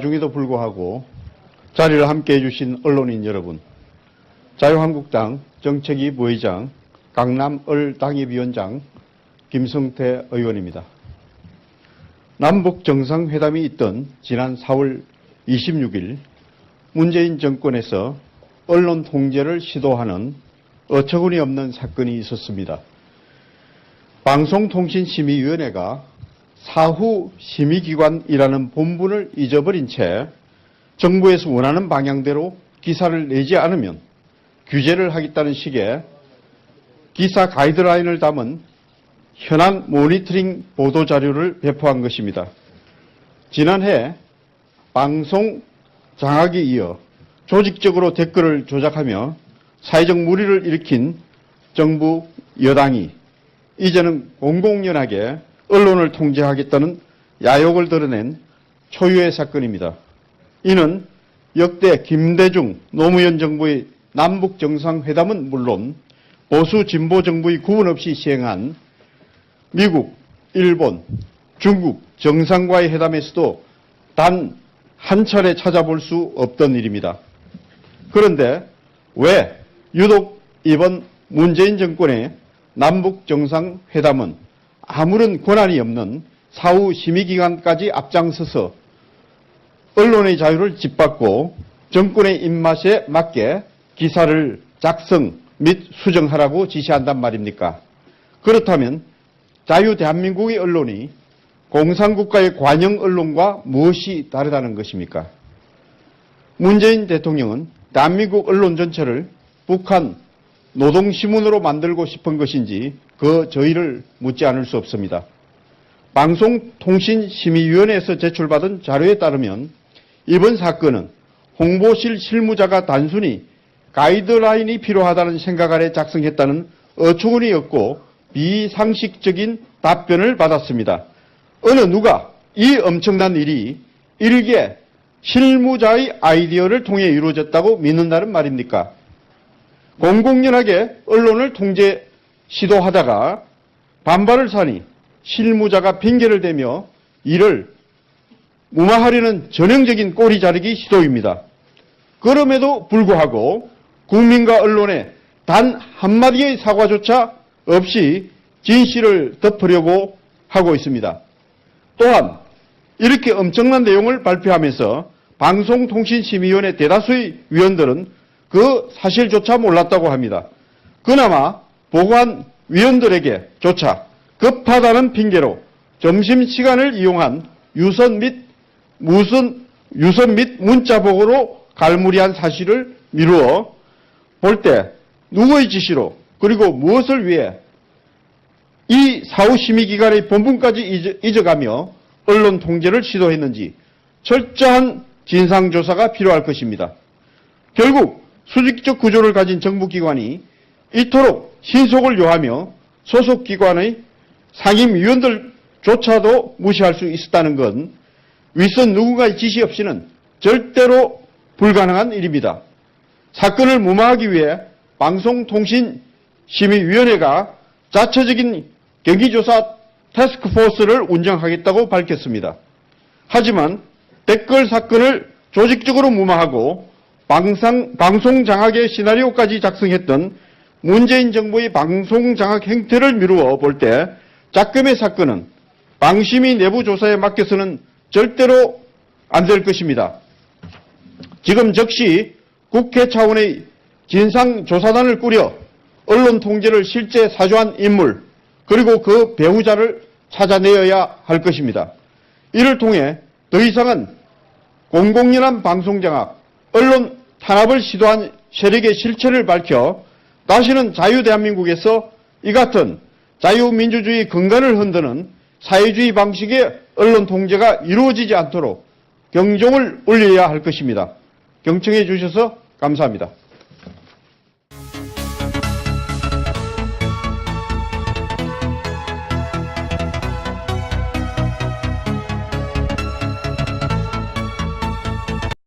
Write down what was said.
중에도 불구하고 자리를 함께 해주신 언론인 여러분, 자유한국당 정책위 부의장, 강남을 당협위원장 김성태 의원입니다. 남북 정상회담이 있던 지난 4월 26일 문재인 정권에서 언론 통제를 시도하는 어처구니 없는 사건이 있었습니다. 방송통신심의위원회가 사후 심의기관이라는 본분을 잊어버린 채 정부에서 원하는 방향대로 기사를 내지 않으면 규제를 하겠다는 식의 기사 가이드라인을 담은 현안 모니터링 보도 자료를 배포한 것입니다. 지난해 방송 장악에 이어 조직적으로 댓글을 조작하며 사회적 무리를 일으킨 정부 여당이 이제는 공공연하게 언론을 통제하겠다는 야욕을 드러낸 초유의 사건입니다. 이는 역대 김대중 노무현 정부의 남북 정상회담은 물론 보수 진보 정부의 구분 없이 시행한 미국, 일본, 중국 정상과의 회담에서도 단 한 차례 찾아볼 수 없던 일입니다. 그런데 왜 유독 이번 문재인 정권의 남북 정상회담은 아무런 권한이 없는 사후 심의기관까지 앞장서서 언론의 자유를 짓밟고 정권의 입맛에 맞게 기사를 작성 및 수정하라고 지시한단 말입니까? 그렇다면 자유 대한민국의 언론이 공산국가의 관영 언론과 무엇이 다르다는 것입니까? 문재인 대통령은 대한민국 언론 전체를 북한 노동신문으로 만들고 싶은 것인지 그 저희를 묻지 않을 수 없습니다. 방송통신심의위원회에서 제출받은 자료에 따르면 이번 사건은 홍보실 실무자가 단순히 가이드라인이 필요하다는 생각 아래 작성했다는 어처구니 없고 비상식적인 답변을 받았습니다. 어느 누가 이 엄청난 일이 일개 실무자의 아이디어를 통해 이루어졌다고 믿는다는 말입니까? 공공연하게 언론을 통제 시도하다가 반발을 사니 실무자가 핑계를 대며 이를 무마하려는 전형적인 꼬리 자르기 시도입니다. 그럼에도 불구하고 국민과 언론에 단 한마디의 사과조차 없이 진실을 덮으려고 하고 있습니다. 또한 이렇게 엄청난 내용을 발표하면서 방송통신심의위원회 대다수의 위원들은 그 사실조차 몰랐다고 합니다. 그나마 보고한 위원들에게 조차 급하다는 핑계로 점심시간을 이용한 유선 및 무선 유선 및 문자 보고로 갈무리한 사실을 미루어 볼 때 누구의 지시로 그리고 무엇을 위해 이 사후 심의기관의 본분까지 잊어가며 언론 통제를 시도했는지 철저한 진상조사가 필요할 것입니다. 결국 수직적 구조를 가진 정부기관이 이토록 신속을 요하며 소속기관의 상임위원들조차도 무시할 수 있었다는 건 윗선 누군가의 지시 없이는 절대로 불가능한 일입니다. 사건을 무마하기 위해 방송통신심의위원회가 자체적인 경기조사 태스크포스를 운영하겠다고 밝혔습니다. 하지만 댓글 사건을 조직적으로 무마하고 방송, 방송 장악의 시나리오까지 작성했던 문재인 정부의 방송 장악 행태를 미루어 볼때 짝금의 사건은 방심이 내부 조사에 맡겨서는 절대로 안 될 것입니다. 지금 즉시 국회 차원의 진상조사단을 꾸려 언론 통제를 실제 사주한 인물 그리고 그 배우자를 찾아내어야 할 것입니다. 이를 통해 더 이상은 공공연한 방송장악, 언론 탄압을 시도한 세력의 실체를 밝혀 다시는 자유대한민국에서 이 같은 자유민주주의 근간을 흔드는 사회주의 방식의 언론 통제가 이루어지지 않도록 경종을 울려야 할 것입니다. 경청해 주셔서 감사합니다.